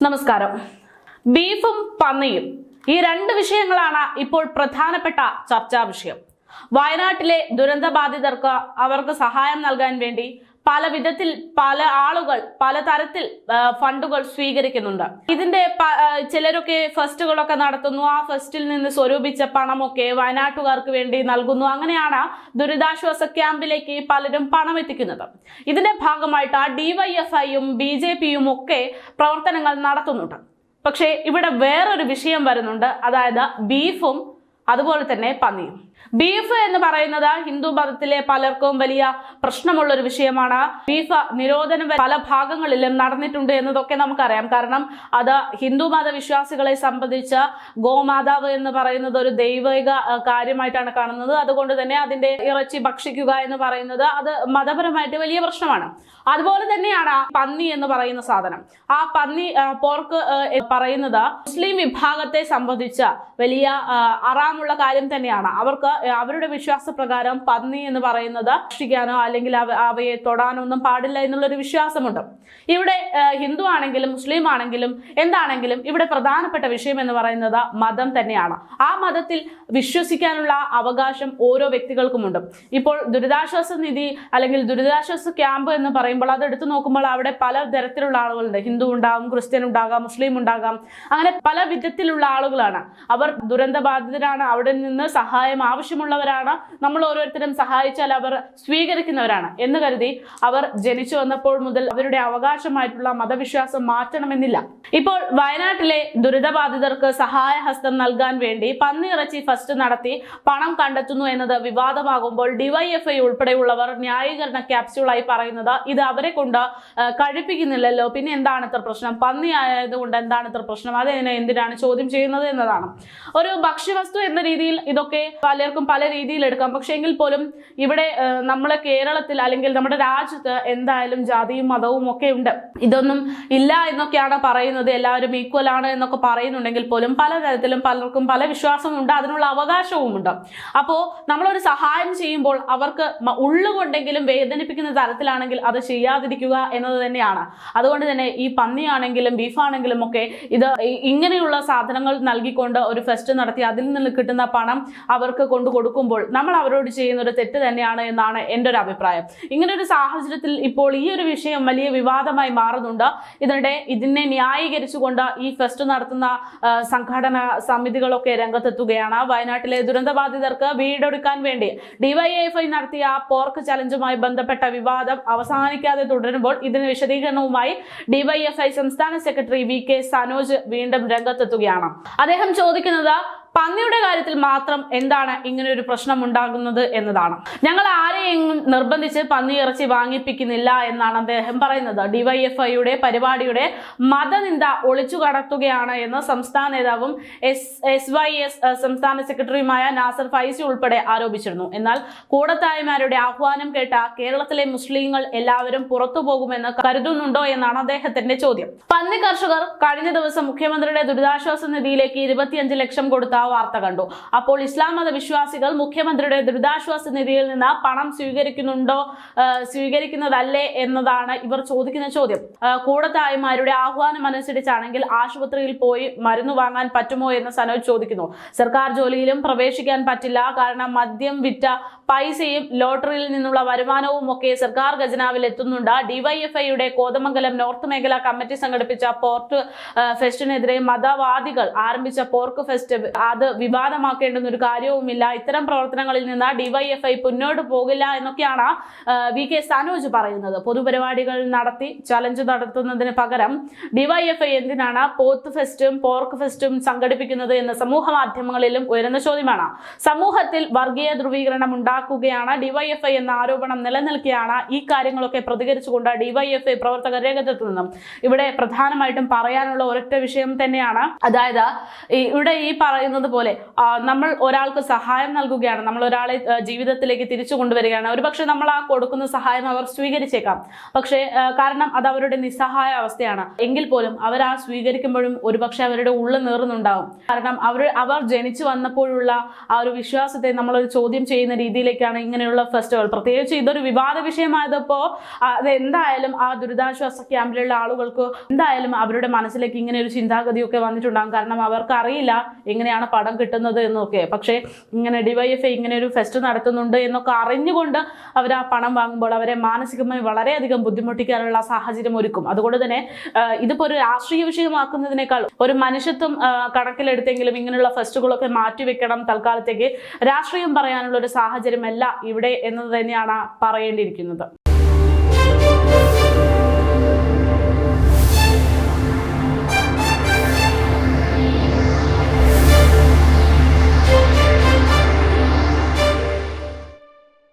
നമസ്കാരം. ബീഫും പന്നിയും ഈ രണ്ട് വിഷയങ്ങളാണ് ഇപ്പോൾ പ്രധാനപ്പെട്ട ചർച്ചാ വിഷയം. വയനാട്ടിലെ ദുരന്തബാധിതർക്ക് അവർക്ക് സഹായം നൽകാൻ വേണ്ടി പല വിധത്തിൽ പല ആളുകൾ പല തരത്തിൽ ഫണ്ടുകൾ സ്വീകരിക്കുന്നുണ്ട്. ഇതിന്റെ ചിലരൊക്കെ ഫെസ്റ്റുകളൊക്കെ നടത്തുന്നു. ആ ഫെസ്റ്റിൽ നിന്ന് സ്വരൂപിച്ച പണമൊക്കെ വയനാട്ടുകാർക്ക് വേണ്ടി നൽകുന്നു. അങ്ങനെയാണ് ദുരിതാശ്വാസ ക്യാമ്പിലേക്ക് പലരും പണം എത്തിക്കുന്നത് ഇതിന്റെ ഭാഗമായിട്ട് ആ ഡിവൈഎഫ്ഐയും ബി ജെ പിയും ഒക്കെ പ്രവർത്തനങ്ങൾ നടത്തുന്നുണ്ട്. പക്ഷേ ഇവിടെ വേറൊരു വിഷയം വരുന്നുണ്ട്. അതായത് ബീഫും അതുപോലെ തന്നെ പന്നിയും. ബീഫ് എന്ന് പറയുന്നത് ഹിന്ദു മതത്തിലെ പലർക്കും വലിയ പ്രശ്നമുള്ള ഒരു വിഷയമാണ്. ബീഫ് നിരോധനം പല ഭാഗങ്ങളിലും നടന്നിട്ടുണ്ട് എന്നതൊക്കെ നമുക്കറിയാം. കാരണം അത് ഹിന്ദു മത വിശ്വാസികളെ സംബന്ധിച്ച് ഗോമാതാവ് എന്ന് പറയുന്നത് ഒരു ദൈവിക കാര്യമായിട്ടാണ് കാണുന്നത്. അതുകൊണ്ട് തന്നെ അതിന്റെ ഇറച്ചി ഭക്ഷിക്കുക എന്ന് പറയുന്നത് അത് മതപരമായിട്ട് വലിയ പ്രശ്നമാണ്. അതുപോലെ തന്നെയാണ് പന്നി എന്ന് പറയുന്ന സാധനം. ആ പന്നി പോർക്ക് പറയുന്നത് മുസ്ലിം വിഭാഗത്തെ സംബന്ധിച്ച വലിയ അറാമുള്ള കാര്യം തന്നെയാണ്. അവർക്ക് അവരുടെ വിശ്വാസപ്രകാരം പന്നി എന്ന് പറയുന്നത് ഭക്ഷിക്കാനോ അല്ലെങ്കിൽ അവ- അവയെ തൊടാനോ ഒന്നും പാടില്ല എന്നുള്ളൊരു വിശ്വാസമുണ്ട്. ഇവിടെ ഹിന്ദു ആണെങ്കിലും മുസ്ലിം ആണെങ്കിലും എന്താണെങ്കിലും ഇവിടെ പ്രധാനപ്പെട്ട വിഷയം എന്ന് പറയുന്നത് മതം തന്നെയാണ്. ആ മതത്തിൽ വിശ്വസിക്കാനുള്ള അവകാശം ഓരോ വ്യക്തികൾക്കുമുണ്ട്. ഇപ്പോൾ ദുരിതാശ്വാസ നിധി അല്ലെങ്കിൽ ദുരിതാശ്വാസ ക്യാമ്പ് എന്ന് പറയുമ്പോൾ അത് എടുത്തു നോക്കുമ്പോൾ അവിടെ പല തരത്തിലുള്ള ആളുകളുണ്ട്. ഹിന്ദു ഉണ്ടാകും ക്രിസ്ത്യൻ ഉണ്ടാകാം മുസ്ലിം ഉണ്ടാകാം. അങ്ങനെ പല വിധത്തിലുള്ള ആളുകളാണ്. അവർ ദുരന്തബാധിതരാണ്. അവിടെ നിന്ന് സഹായം ആവശ്യമുള്ളവരാണ്. നമ്മൾ ഓരോരുത്തരും സഹായിച്ചാൽ അവർ സ്വീകരിക്കുന്നവരാണ് എന്ന് കരുതി അവർ ജനിച്ചു വന്നപ്പോൾ മുതൽ അവരുടെ അവകാശമായിട്ടുള്ള മതവിശ്വാസം മാറ്റണമെന്നില്ല. ഇപ്പോൾ വയനാട്ടിലെ ദുരിതബാധിതർക്ക് സഹായഹസ്തം നൽകാൻ വേണ്ടി പന്നിയിറച്ചി ഫസ്റ്റ് നടത്തി പണം കണ്ടെത്തുന്നു എന്നത് വിവാദമാകുമ്പോൾ ഡിവൈഎഫ്ഐ ഉൾപ്പെടെയുള്ളവർ ന്യായീകരണ ക്യാപ്സ്യൂളായി പറയുന്നത് ഇത് അവരെ കൊണ്ട് കഴിപ്പിക്കുന്നില്ലല്ലോ. പിന്നെ എന്താണ് ഇത്ര പ്രശ്നം? പന്നി ആയതുകൊണ്ട് എന്താണ് ഇത്ര പ്രശ്നം? അതിനെ എന്തിനാണ് ചോദ്യം ചെയ്യുന്നത് എന്നതാണ്. ഒരു ഭക്ഷ്യവസ്തു എന്ന രീതിയിൽ ഇതൊക്കെ പലർക്കും പല രീതിയിൽ എടുക്കാം. പക്ഷേ എങ്കിൽ പോലും ഇവിടെ നമ്മളെ കേരളത്തിൽ അല്ലെങ്കിൽ നമ്മുടെ രാജ്യത്ത് എന്തായാലും ജാതിയും മതവും ഒക്കെ ഉണ്ട്. ഇതൊന്നും ഇല്ല എന്നൊക്കെയാണ് പറയുന്നത്. എല്ലാവരും ഈക്വൽ ആണ് എന്നൊക്കെ പറയുന്നുണ്ടെങ്കിൽ പോലും പലതരത്തിലും പലർക്കും പല വിശ്വാസമുണ്ട് അതിനുള്ള അവകാശവുമുണ്ട് അപ്പോൾ നമ്മളൊരു സഹായം ചെയ്യുമ്പോൾ അവർക്ക് ഉള്ളുകൊണ്ടെങ്കിലും വേദനിപ്പിക്കുന്ന തരത്തിലാണെങ്കിൽ അത് ചെയ്യാതിരിക്കുക എന്നത് തന്നെയാണ്. അതുകൊണ്ട് തന്നെ ഈ പന്നിയാണെങ്കിലും ബീഫാണെങ്കിലും ഒക്കെ ഇത് ഇങ്ങനെയുള്ള സാധനങ്ങൾ നൽകിക്കൊണ്ട് ഒരു ഫെസ്റ്റ് നടത്തി അതിൽ നിന്ന് കിട്ടുന്ന പണം അവർക്ക് കൊണ്ടു കൊടുക്കുമ്പോൾ നമ്മൾ അവരോട് ചെയ്യുന്ന ഒരു തെറ്റ് തന്നെയാണ് എന്നാണ് എന്റെ ഒരു അഭിപ്രായം. ഇങ്ങനെ ഒരു സാഹചര്യത്തിൽ ഇപ്പോൾ ഈ ഒരു വിഷയം വലിയ വിവാദമായി മാറുന്നുണ്ട്. ഇതിനിടെ ഇതിനെ ന്യായീകരിച്ചുകൊണ്ട് ഈ ഫെസ്റ്റ് നടത്തുന്ന സംഘടന സമിതികളൊക്കെ രംഗത്തെത്തുകയാണ്. വയനാട്ടിലെ ദുരന്തബാധിതർക്ക് വീടൊടുക്കാൻ വേണ്ടി ഡിവൈഎഫ്ഐ നടത്തിയ പോർക്ക് ചലഞ്ചുമായി ബന്ധപ്പെട്ട വിവാദം അവസാനിക്കാതെ തുടരുമ്പോൾ ഇതിന് വിശദീകരണവുമായി ഡിവൈഎഫ്ഐ സംസ്ഥാന സെക്രട്ടറി വി കെ സനോജ് വീണ്ടും രംഗത്തെത്തുകയാണ്. അദ്ദേഹം ചോദിക്കുന്നത് പന്നിയുടെ കാര്യത്തിൽ മാത്രം എന്താണ് ഇങ്ങനെ ഒരു പ്രശ്നം ഉണ്ടാകുന്നത് എന്നതാണ്. ഞങ്ങൾ ആരെയെങ്കിലും നിർബന്ധിച്ച് പന്നി ഇറച്ചി വാങ്ങിപ്പിക്കുന്നില്ല എന്നാണ് അദ്ദേഹം പറയുന്നത്. ഡിവൈഎഫ്ഐയുടെ പരിപാടിയുടെ മതനിന്ദ ഒളിച്ചു കടത്തുകയാണ് എന്ന് സംസ്ഥാന നേതാവും എസ് എസ് വൈ എസ് സംസ്ഥാന സെക്രട്ടറിയുമായ നാസർ ഫൈസി ഉൾപ്പെടെ ആരോപിച്ചിരുന്നു. എന്നാൽ കൂടത്തായ്മാരുടെ ആഹ്വാനം കേട്ട കേരളത്തിലെ മുസ്ലിങ്ങൾ എല്ലാവരും പുറത്തു പോകുമെന്ന് കരുതുന്നുണ്ടോ എന്നാണ് അദ്ദേഹത്തിന്റെ ചോദ്യം. പന്നി കർഷകർ കഴിഞ്ഞ ദിവസം മുഖ്യമന്ത്രിയുടെ ദുരിതാശ്വാസ നിധിയിലേക്ക് ഇരുപത്തിയഞ്ച് ലക്ഷം കൊടുത്ത വാർത്ത കണ്ടു. അപ്പോൾ ഇസ്ലാം മത വിശ്വാസികൾ മുഖ്യമന്ത്രിയുടെ ദുരിതാശ്വാസ നിധിയിൽ നിന്ന് പണം സ്വീകരിക്കുന്നുണ്ടോ സ്വീകരിക്കുന്നതല്ലേ എന്നതാണ് ഇവർ ചോദിക്കുന്ന ചോദ്യം. കൂടത്തായ്മാരുടെ ആഹ്വാനം അനുസരിച്ചാണെങ്കിൽ ആശുപത്രിയിൽ പോയി മരുന്ന് വാങ്ങാൻ പറ്റുമോ എന്ന് സനോജ് ചോദിക്കുന്നു. സർക്കാർ ജോലിയിലും പ്രവേശിക്കാൻ പറ്റില്ല. കാരണം മദ്യം വിറ്റ പൈസയും ലോട്ടറിയിൽ നിന്നുള്ള വരുമാനവും ഒക്കെ സർക്കാർ ഖജനാവിൽ എത്തുന്നുണ്ട്. ഡിവൈഎഫ്ഐയുടെ കോതമംഗലം നോർത്ത് മേഖല കമ്മിറ്റി സംഘടിപ്പിച്ച പോർട്ട് ഫെസ്റ്റിനെതിരെ മതവാദികൾ ആരംഭിച്ച പോർക്ക് ഫെസ്റ്റ് അത് വിവാദമാക്കേണ്ടുന്ന ഒരു കാര്യവുമില്ല. ഇത്തരം പ്രവർത്തനങ്ങളിൽ നിന്ന് ഡിവൈഎഫ്ഐ മുന്നോട്ട് പോകില്ല എന്നൊക്കെയാണ് വി കെ സനോജ് പറയുന്നത്. പൊതുപരിപാടികൾ നടത്തി ചലഞ്ച് നടത്തുന്നതിന് പകരം ഡിവൈഎഫ്ഐ എന്തിനാണ് പോത്ത് ഫെസ്റ്റും പോർക്ക് ഫെസ്റ്റും സംഘടിപ്പിക്കുന്നത് എന്ന് സമൂഹ മാധ്യമങ്ങളിലും ഉയരുന്ന ചോദ്യമാണ്. സമൂഹത്തിൽ വർഗീയ ധ്രുവീകരണം ഉണ്ടാക്കുകയാണ് ഡിവൈഎഫ്ഐ എന്ന ആരോപണം നിലനിൽക്കുകയാണ്. ഈ കാര്യങ്ങളൊക്കെ പ്രതികരിച്ചുകൊണ്ട് ഡിവൈഎഫ്ഐ പ്രവർത്തകർ രംഗത്തെത്തുന്നു. ഇവിടെ പ്രധാനമായിട്ടും പറയാനുള്ള ഒരൊറ്റ വിഷയം തന്നെയാണ്. അതായത് ഇവിടെ ഈ പറയുന്ന പറയുന്നത് പോലെ നമ്മൾ ഒരാൾക്ക് സഹായം നൽകുകയാണ് നമ്മൾ ഒരാളെ ജീവിതത്തിലേക്ക് തിരിച്ചു കൊണ്ടുവരികയാണ്. ഒരുപക്ഷെ നമ്മൾ ആ കൊടുക്കുന്ന സഹായം അവർ സ്വീകരിച്ചേക്കാം. പക്ഷേ കാരണം അത് അവരുടെ നിസ്സഹായ അവസ്ഥയാണ്. എങ്കിൽ പോലും അവർ ആ സ്വീകരിക്കുമ്പോഴും ഒരുപക്ഷെ അവരുടെ ഉള്ളിൽ നേറുന്നുണ്ടാവും കാരണം അവർ അവർ ജനിച്ചു വന്നപ്പോഴുള്ള ആ ഒരു വിശ്വാസത്തെ നമ്മൾ ഒരു ചോദ്യം ചെയ്യുന്ന രീതിയിലേക്കാണ് ഇങ്ങനെയുള്ള ഫെസ്റ്റിവൽ. പ്രത്യേകിച്ച് ഇതൊരു വിവാദ വിഷയമായതപ്പോ ആ, അത് എന്തായാലും ആ ദുരിതാശ്വാസ ക്യാമ്പിലുള്ള ആളുകൾക്ക് എന്തായാലും അവരുടെ മനസ്സിലേക്ക് ഇങ്ങനെ ഒരു ചിന്താഗതിയൊക്കെ വന്നിട്ടുണ്ടാകും. കാരണം അവർക്ക് അറിയില്ല എങ്ങനെയാണ് പണം കിട്ടുന്നത് എന്നൊക്കെ. പക്ഷേ ഇങ്ങനെ ഡിവൈഎഫ്ഐ ഇങ്ങനെ ഒരു ഫെസ്റ്റ് നടത്തുന്നുണ്ട് എന്നൊക്കെ അറിഞ്ഞുകൊണ്ട് അവർ ആ പണം വാങ്ങുമ്പോൾ അവരെ മാനസികമായി വളരെയധികം ബുദ്ധിമുട്ടിക്കാനുള്ള സാഹചര്യം ഒരുക്കും. അതുകൊണ്ട് തന്നെ ഇതിപ്പോൾ ഇതിപ്പോ ഒരു രാഷ്ട്രീയ വിഷയമാക്കുന്നതിനേക്കാൾ ഒരു മനുഷ്യത്വം കണക്കിലെടുത്തെങ്കിലും ഇങ്ങനെയുള്ള ഫെസ്റ്റുകളൊക്കെ മാറ്റിവെക്കണം തൽക്കാലത്തേക്ക് രാഷ്ട്രീയം പറയാനുള്ള ഒരു സാഹചര്യമല്ല ഇവിടെ എന്നത് തന്നെയാണ് പറയേണ്ടിയിരിക്കുന്നത്.